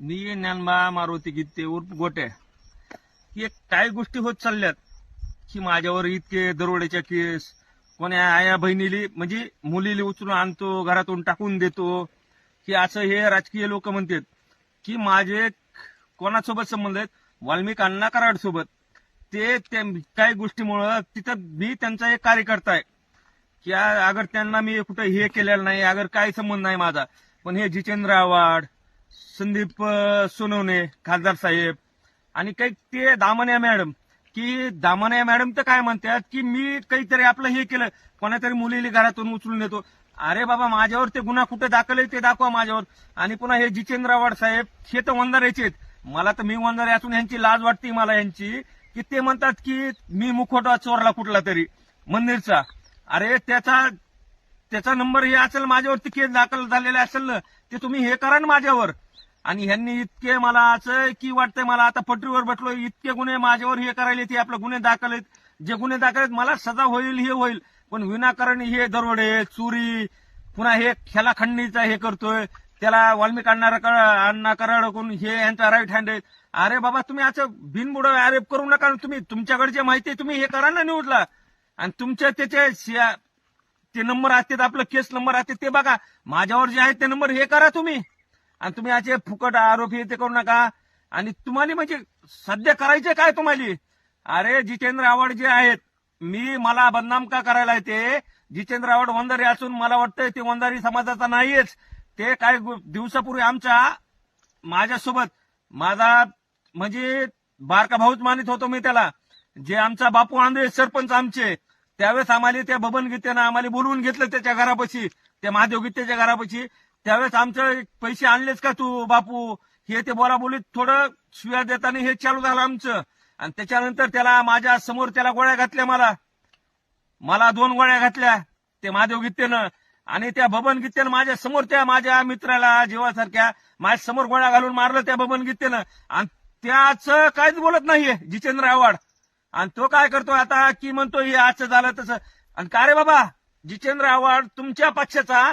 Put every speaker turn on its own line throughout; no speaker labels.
मी ज्ञानबा मारुती गीते उर्फ गोटे. की एक काही गोष्टी होत चालल्यात की माझ्यावर इतके दरोड्याच्या केस कोण्या आया बहिणीली म्हणजे मुलीली उचलून आणतो घरातून टाकून देतो. की असं हे राजकीय लोक म्हणतात की माझे कोणासोबत संबंध आहेत? वाल्मिक अण्णा कराड सोबत ते त्या काही गोष्टीमुळं तिथं मी त्यांचा एक कार्यकर्ता आहे. की अगर त्यांना मी कुठं हे केलेलं नाही अगर काही संबंध नाही माझा पण हे जितेंद्र आव्हाड संदीप सोनवणे खासदार साहेब. आणि काही ते दामण्या मॅडम की दामण्या मॅडम तर काय म्हणतात की मी काहीतरी आपलं हे केलं कोणातरी मुलीली घरातून उचलून येतो अरे बाबा माझ्यावर ते गुन्हा कुठे दाखल आहे ते दाखवा माझ्यावर. आणि पुन्हा हे जितेंद्र आव्हाड साहेब हे तर वंजाऱ्याचे आहेत. मला तर मी वंजारे असून यांची लाज वाटते मला यांची की ते म्हणतात की मी मुखोटा चोरला कुठला तरी मंदिरचा. अरे त्याचा त्याचा नंबर हे असेल माझ्यावरती केस दाखल झालेला असेल ना ते तुम्ही हे करा ना माझ्यावर. आणि ह्यांनी इतके मला असं की वाटतंय मला आता पटरीवर बसलो इतके गुन्हे माझ्यावर हे करायले ते आपले गुन्हे दाखल आहेत जे गुन्हे दाखल आहेत मला सजा होईल हे होईल. पण विनाकारण हे दरोडे चोरी पुन्हा हे खेला खंडणीचा हे करतोय. त्याला वाल्मिक अण्णा अण्णा कराडकून हे यांचा राईट हँड आहे. अरे बाबा तुम्ही असं बिनबुड आरोप करू नका तुम्ही. तुमच्याकडे जे माहिती आहे तुम्ही हे करा ना न्यूजला आणि तुमच्या त्याचे ते नंबर असतात आपलं केस नंबर असते ते बघा. माझ्यावर जे आहे ते नंबर हे करा तुम्ही. आणि तुम्ही असे फुकट आरोप हे ते करू नका. आणि तुम्हाला म्हणजे सध्या करायचे काय तुम्हाला? अरे जितेंद्र आव्हाड जे आहेत मी मला बदनाम का करायला येते? जितेंद्र आव्हाड वंधारी असून मला वाटतंय ते वंधारी समाजाचा नाहीयेच. ते काही दिवसापूर्वी आमच्या माझ्यासोबत माझा म्हणजे बारका भाऊच मानित होतो मी त्याला. जे आमचा बापू आंधळे सरपंच आमचे त्यावेळेस आम्हाला त्या बबन गीतेनं आम्हाला बोलवून घेतलं त्याच्या घरापाशी त्या महादेव गीतेच्या घरापाशी. त्यावेळेस आमचे पैसे आणलेच का तू बापू? हे ते बोला बोलीत थोडं शिव्या देताना हे चालू झालं आमचं. आणि त्याच्यानंतर त्याला माझ्यासमोर त्याला गोळ्या घातल्या मला. मला दोन गोळ्या घातल्या ते महादेव गीतेनं आणि त्या बबन गीतेनं माझ्यासमोर त्या माझ्या मित्राला जीवासारख्या माझ्यासमोर गोळ्या घालून मारलं त्या बबन गीतेनं आणि त्याच काहीच बोलत नाहीये जितेंद्र आव्हाड. आणि तो काय करतो आता की म्हणतो हे आजचं झालं तसं. आणि का रे बाबा जितेंद्र आव्हाड तुमच्या पक्षाचा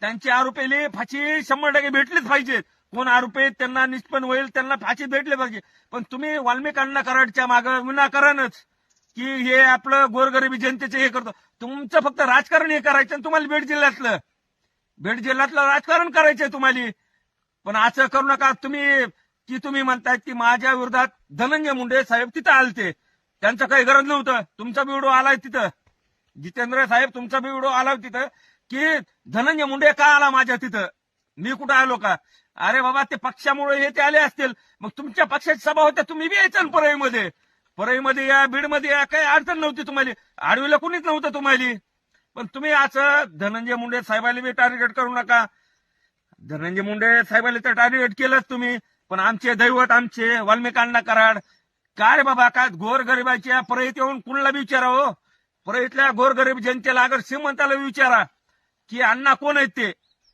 त्यांचे आरोपीले फाशी शंभर टक्के भेटलीच पाहिजे कोण आरोपी त्यांना निष्पन्न होईल त्यांना फाशी भेटली पाहिजे. पण तुम्ही वाल्मिकांना कराडच्या मागं विनाकारणच की हे आपलं गोरगरिबी जनतेचे हे करतो. तुमचं फक्त राजकारण हे करायचं तुम्हाला बीड जिल्ह्यातलं. बीड जिल्ह्यातलं राजकारण करायचंय तुम्हाला. पण असं करू नका. तुम्ही की तुम्ही म्हणतायत की माझ्या विरोधात धनंजय मुंडे साहेब तिथं आलते. त्यांचं काही गरज नव्हतं. तुमचा व्हिडिओ आलाय तिथं. जितेंद्र साहेब तुमचा व्हिडिओ आला तिथं. की धनंजय मुंडे का आला माझ्या तिथं? मी कुठं आलो का? अरे बाबा ते पक्षामुळे हे ते आले असतील. मग तुमच्या पक्षाची सभा होत्या तुम्ही बी यायचं परळीमध्ये. परळीमध्ये या बीडमध्ये या काही अडचण नव्हती तुम्हाला. आडवीला कुणीच नव्हतं तुम्हाला. पण तुम्ही असं धनंजय मुंडे साहेबाला बी टार्गेट करू नका. धनंजय मुंडे साहेबाला तर टार्गेट केलंच तुम्ही. पण आमचे दैवत आमचे वाल्मिकांना कराड. काय रे बाबा काय गोरगरिबाच्या परळीत येऊन कुणाला विचारा हो परळीतल्या गोरगरीब जनतेला अगर श्रीमंताला विचारा. की अण्णा कोण आहेत ते?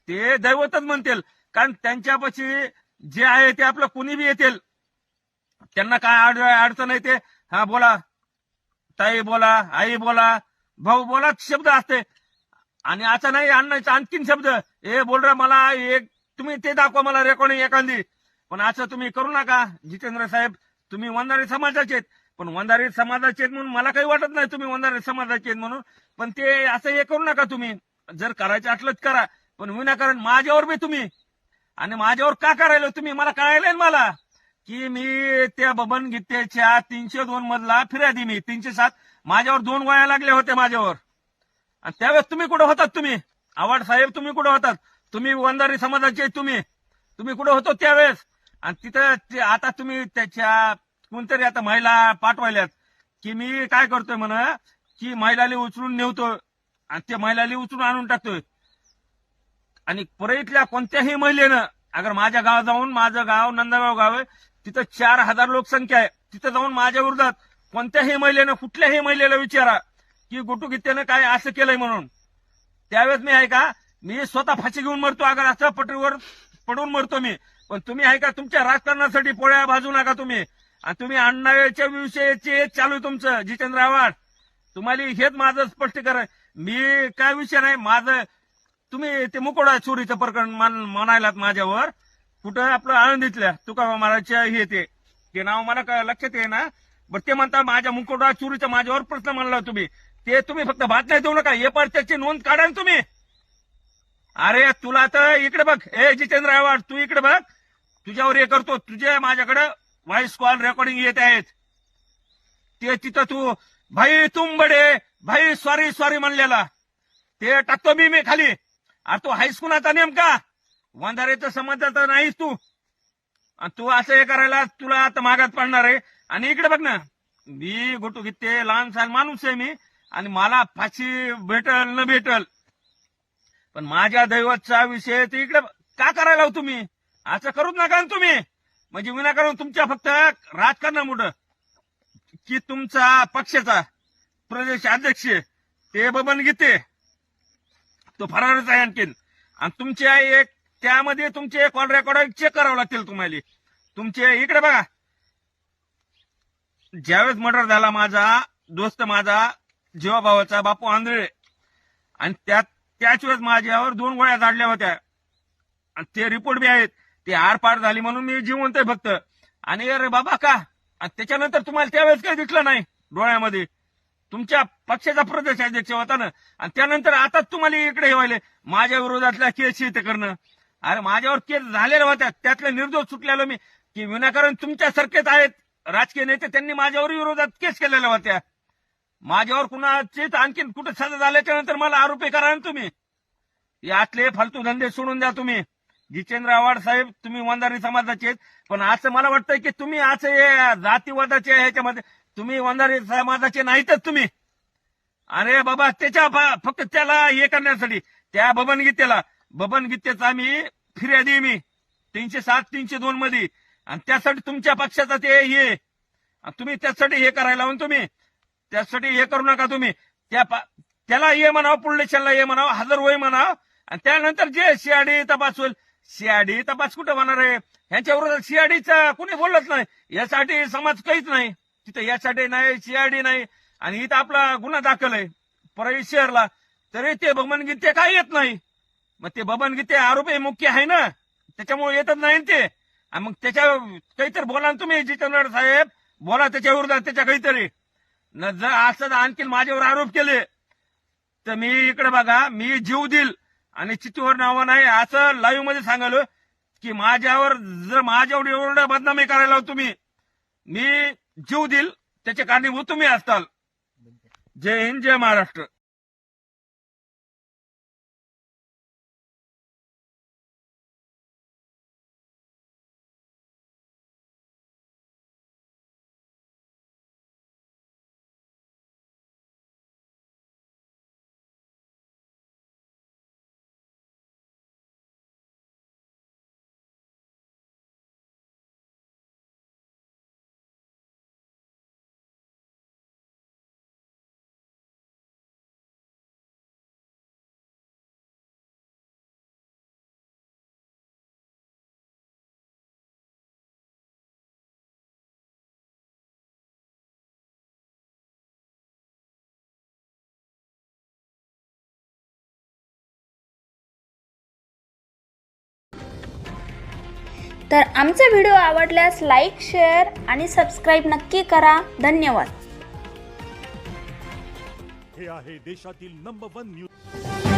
ते दैवतच म्हणतील. कारण त्यांच्यापाशी जे आहे ते आपलं कुणी बी येतील. त्यांना काय अड अडचण येते हा बोला. ताई बोला आई बोला. भाऊ बोला शब्द असते. आणि असं नाही अण्णाचा आणखीन शब्द. ए बोलरा मला एक तुम्ही ते दाखवा मला रेकॉर्डिंग एखादी. पण असं तुम्ही करू नका जितेंद्र साहेब. तुम्ही वंजारी समाजाचे आहेत. पण वंजारी समाजाचे आहेत म्हणून मला काही वाटत नाही तुम्ही वंजारी समाजाचे आहेत म्हणून. पण ते असं हे करू नका तुम्ही. जर करायचं असलं करा पण विनाकारण माझ्यावर बी तुम्ही. आणि माझ्यावर का करायला तुम्ही? मला कळायलंय मला की मी त्या बबन गीतेच्या तीनशे दोन मधला फिर्यादी मी तीनशे सात माझ्यावर दोन गोळ्या लागल्या होत्या माझ्यावर. आणि त्यावेळेस तुम्ही कुठं होतात तुम्ही? आवाड साहेब तुम्ही कुठे होतात? तुम्ही वंदारी समाजाचे तुम्ही. तुम्ही कुठं होतो त्यावेळेस? आणि तिथं आता तुम्ही त्याच्या कोणतरी आता महिला पाठवायल्यात की मी काय करतोय म्हण की महिलाले उचलून नेवतो आणि ते महिलाली उचलून आणून टाकतोय. आणि परळीतल्या कोणत्याही महिलेनं अगर माझ्या गावात जाऊन माझं गाव नंदगाव गाव आहे तिथं चार हजार लोकसंख्या आहे. तिथं जाऊन माझ्या विरोधात कोणत्याही महिलेनं कुठल्याही महिलेला विचारा की गोटू गीतेनं काय असं केलंय म्हणून. त्यावेळेस मी आहे का मी स्वतः फाशी घेऊन मरतो अगर असं पटरीवर पडून मरतो मी. पण तुम्ही आहे का तुमच्या राजकारणासाठी पोळ्या भाजू नका तुम्ही. आणि तुम्ही अण्णाच्या विषयाचे चालू आहे तुमचं जितेंद्र आव्हाड. तुम्हाला हेच माझं स्पष्टीकरण आहे. मी काय विषय नाही माझं तुम्ही ते मुकोडा चोरीचं प्रकरण मान- म्हणायलात माझ्यावर. कुठं आपलं आळंदीतल्या तुका महाराजच्या हे ते ते नाव मला काय लक्षात ये ना बरं ते म्हणता माझ्या मुकोडा चोरीचा माझ्यावर प्रश्न मांडला तुम्ही. ते तुम्ही फक्त बातम्या देऊ नका हे पर त्याची नोंद काढा ना तुम्ही. अरे तुला तर इकडे बघ. ए जितेंद्र आव्हाड तू इकडे बघ. तुझ्यावर हे करतो तुझे माझ्याकडे व्हॉइस कॉल रेकॉर्डिंग येत आहेत. ते तिथं तू भाई तुम बडे भाई सॉरी सॉरी म्हणलेला. ते टाकतो मी मी खाली. अरे तू हायस्कूलाचा नेमका? वंधारेचं समजत नाहीस तू. तू असं हे करायला तुला आता मागात पडणार आहे. आणि इकडे बघ ना मी गोटू ते लहान सहान माणूस आहे मी. आणि मला फाशी भेटल न भेटल. पण माझ्या दैवतचा विषय ते इकडे का करायला हो तुम्ही? असं करूच नका तुम्ही. म्हणजे विनाकारण तुमच्या फक्त राजकारणामुळं की तुमचा पक्षाचा प्रदेश अध्यक्ष ते बबन गीते तो फरारच आहे आणखीन. आणि तुमच्या एक त्यामध्ये तुमचे कॉल रेकॉर्ड चेक करावं लागतील तुम्हाला. तुमचे इकडे बघा. ज्यावेळेस मर्डर झाला माझा दोस्त माझा जीवाभावाचा बापू आंधळे. आणि त्यात त्याच वेळेस माझ्यावर दोन गोळ्या झाडल्या होत्या. आणि ते रिपोर्ट बी आहेत. ते आरपार झाली म्हणून मी जिवंत आहे फक्त. आणि अरे बाबा का? आणि त्याच्यानंतर तुम्हाला त्यावेळेस काही दिसलं नाही डोळ्यामध्ये. तुमच्या पक्षाचा प्रदेश अध्यक्ष होता ना आणि त्यानंतर आता तुम्हाला इकडे हे व्हायले. माझ्या विरोधातल्या केस ते करणं. अरे माझ्यावर केस झालेल्या होत्या. त्यातले निर्दोष सुटलेलो मी. की विनाकारण तुमच्यासारखेच आहेत राजकीय नेते त्यांनी माझ्यावर विरोधात केस केलेल्या होत्या. माझ्यावर कुणाचीच आणखीन कुठे सजा झाल्याच्यानंतर मला आरोपी करा ना तुम्ही. यातले फालतू धंदे सोडून द्या तुम्ही. जितेंद्र आव्हाड साहेब तुम्ही वंधारी समाजाचे आहेत. पण असं मला वाटतंय की तुम्ही असं हे जातीवादाचे ह्याच्यामध्ये. तुम्ही वंधारी समाजाचे नाहीतच तुम्ही. अरे बाबा त्याच्या फक्त त्याला हे करण्यासाठी त्या बबनगीतेला. गीतेला गीतेचा आम्ही फिर्यादी मी. तीनशे सात तीनशे दोन मध्ये. आणि त्यासाठी तुमच्या पक्षाचा ते हे तुम्ही त्यासाठी हे करायला म्हणून तुम्ही. त्यासाठी हे करू नका तुम्ही. त्या त्याला हे म्हणावं पुढलेशाला हे म्हणावं हजर होय म्हणावं. आणि त्यानंतर जे सीआयडी तपास होईल सीआयडी तपास कुठं होणार आहे? ह्यांच्या विरोधात सीआयडीचा कुणी बोललंच नाही यासाठी समाज काहीच नाही. तिथं यासाठी नाही सीआयडी नाही. आणि इथं आपला गुन्हा दाखल आहे. परळी शहरला. तरी ते बबन गीते काय येत नाही? मग ते बबन गीते आरोपी मुख्य आहे ना? त्याच्यामुळे येतच नाही ते. मग त्याच्या काहीतरी बोला ना तुम्ही जितेंद्र साहेब. बोला त्याच्या विरोधात त्याच्या काहीतरी. न जर असं आणखीन माझ्यावर आरोप केले तर मी इकडे बघा मी जीव देईल. आणि चित्तीवर नावं नाही असं लाईव्हमध्ये सांगालो की माझ्यावर जर माझ्यावर एवढं बदनामी करायला तुम्ही मी जीव देईल त्याचे कारणीभूत तुम्ही असताल. जय हिंद जय महाराष्ट्र.
तर आमचे व्हिडिओ आवडल्यास लाईक शेअर आणि सबस्क्राईब नक्की करा. धन्यवाद.
हे आहे देशातील नंबर वन न्यूज